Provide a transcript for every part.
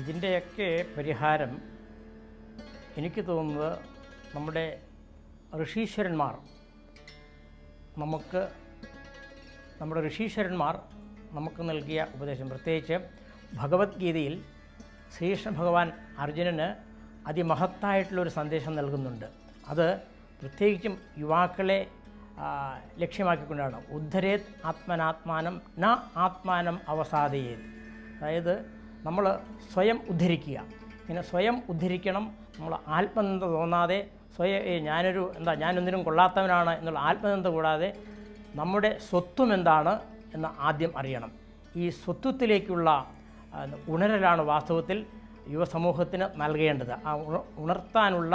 ഇതിന്റെയൊക്കെ പരിഹാരം എനിക്ക് തോന്നുന്നത് നമ്മുടെ ഋഷീശ്വരന്മാർ നമുക്ക് നമ്മുടെ ഋഷീശ്വരന്മാർ നമുക്ക് നൽകിയ ഉപദേശം. പ്രത്യേകിച്ച് ഭഗവത്ഗീതയിൽ ശ്രീകൃഷ്ണ ഭഗവാൻ അർജുനന് അതിമഹത്തായിട്ടുള്ളൊരു സന്ദേശം നൽകുന്നുണ്ട്. അത് പ്രത്യേകിച്ചും യുവാക്കളെ ലക്ഷ്യമാക്കിക്കൊണ്ടാണ്. ഉദ്ധരേത് ആത്മനാത്മാനം ന ആത്മാനം അവസാദയേത്. അതായത് നമ്മൾ സ്വയം ഉദ്ധരിക്കുക. ഇങ്ങനെ സ്വയം ഉദ്ധരിക്കണം നമ്മൾ ആത്മനിന്ദ തോന്നാതെ സ്വയം "ഏയ് ഞാനൊരു എന്താ ഞാനൊന്നിനും കൊള്ളാത്തവനാണ് എന്നുള്ള ആത്മനിന്ദ കൂടാതെ നമ്മുടെ സ്വത്വം എന്താണ് എന്ന് ആദ്യം അറിയണം. ഈ സ്വത്വത്തിലേക്കുള്ള ഉണരലാണ് വാസ്തവത്തിൽ യുവസമൂഹത്തിന് നൽകേണ്ടത്. ആ ഉണ- ഉണർത്താനുള്ള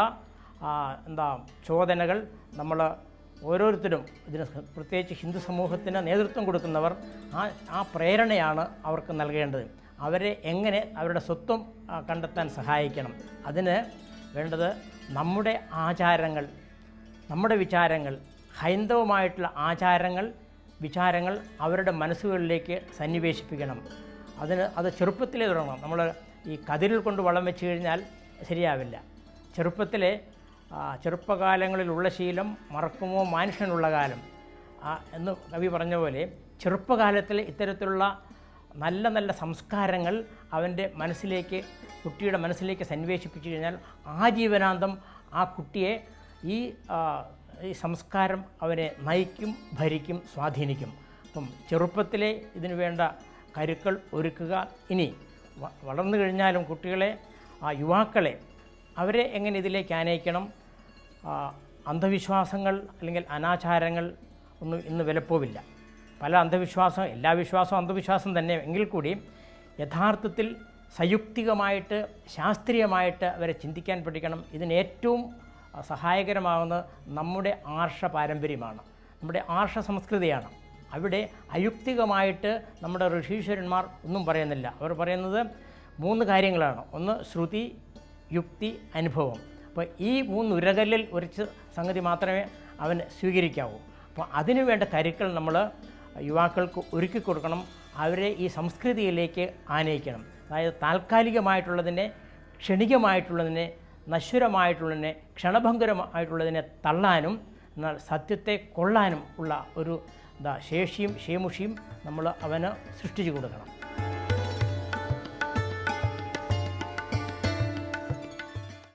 എന്താ ചോദനകൾ നമ്മൾ ഓരോരുത്തരും ഇതിന് പ്രത്യേകിച്ച് ഹിന്ദു സമൂഹത്തിന് നേതൃത്വം കൊടുക്കുന്നവർ ആ ആ പ്രേരണയാണ് അവർക്ക് നൽകേണ്ടത്. അവരെ എങ്ങനെ അവരുടെ സ്വത്വം കണ്ടെത്താൻ സഹായിക്കണം. അതിന് വേണ്ടത് നമ്മുടെ ആചാരങ്ങൾ നമ്മുടെ വിചാരങ്ങൾ ഹൈന്ദവമായിട്ടുള്ള ആചാരങ്ങൾ വിചാരങ്ങൾ അവരുടെ മനസ്സുകളിലേക്ക് സന്നിവേശിപ്പിക്കണം. അതിന് അത് ചെറുപ്പത്തിലേ തുടങ്ങണം. നമ്മൾ ഈ കതിരിൽ കൊണ്ട് വളം വെച്ച് കഴിഞ്ഞാൽ ശരിയാവില്ല. ചെറുപ്പത്തിലെ ചെറുപ്പകാലങ്ങളിലുള്ള ശീലം മറക്കുമോ മനുഷ്യനുള്ള കാലം? എന്ന് കവി പറഞ്ഞ പോലെ ചെറുപ്പകാലത്തിൽ ഇത്തരത്തിലുള്ള നല്ല നല്ല സംസ്കാരങ്ങൾ അവന്റെ മനസ്സിലേക്ക് കുട്ടിയുടെ മനസ്സിലേക്ക് സന്വേഷിപ്പിച്ചു കഴിഞ്ഞാൽ ആ ജീവനാന്തം ആ കുട്ടിയെ ഈ ഈ സംസ്കാരം അവരെ നയിക്കും ഭരിക്കും സ്വാധീനിക്കും. അപ്പം ചെറുപ്പത്തിലെ ഇതിനു വേണ്ട കരുക്കൾ ഒരുക്കുക. ഇനി വളർന്നു കഴിഞ്ഞാലും കുട്ടികളെ ആ യുവാക്കളെ അവരെ എങ്ങനെ ഇതിലേക്ക് ആനയിക്കണം? അന്ധവിശ്വാസങ്ങൾ അല്ലെങ്കിൽ അനാചാരങ്ങൾ ഒന്നും ഇന്ന് വിലപ്പോവില്ല. പല അന്ധവിശ്വാസം എല്ലാ വിശ്വാസവും അന്ധവിശ്വാസം തന്നെ. എങ്കിൽ കൂടി യഥാർത്ഥത്തിൽ സയുക്തികമായിട്ട് ശാസ്ത്രീയമായിട്ട് അവരെ ചിന്തിക്കാൻ പഠിക്കണം. ഇതിന് ഏറ്റവും ആ, സഹായകരമാകുന്നത് നമ്മുടെ ആർഷ പാരമ്പര്യമാണ്. നമ്മുടെ ആർഷ സംസ്കൃതിയാണ്. അവിടെ അയുക്തികമായിട്ട് നമ്മുടെ ഋഷീശ്വരന്മാർ ഒന്നും പറയുന്നില്ല. അവർ പറയുന്നത് മൂന്ന് കാര്യങ്ങളാണ്. ഒന്ന് ശ്രുതി യുക്തി അനുഭവം. അപ്പോൾ ഈ മൂന്ന് ഉരകല്ലിൽ ഉരച്ച് സംഗതി മാത്രമേ അവന് സ്വീകരിക്കാവൂ. അപ്പോൾ അതിനു വേണ്ട കരുക്കൾ നമ്മൾ യുവാക്കൾക്ക് ഒരുക്കി കൊടുക്കണം അവരെ ഈ സംസ്കൃതിയിലേക്ക് ആനയിക്കണം. അതായത് താൽക്കാലികമായിട്ടുള്ളതിനെ ക്ഷണികമായിട്ടുള്ളതിനെ നശ്വരമായിട്ടുള്ളതിനെ ക്ഷണഭംഗരമായിട്ടുള്ളതിനെ തള്ളാനും എന്നാൽ സത്യത്തെ കൊള്ളാനും ഉള്ള ഒരു ശേഷിയും ക്ഷേമുഷിയും നമ്മൾ അവന് സൃഷ്ടിച്ചു കൊടുക്കണം.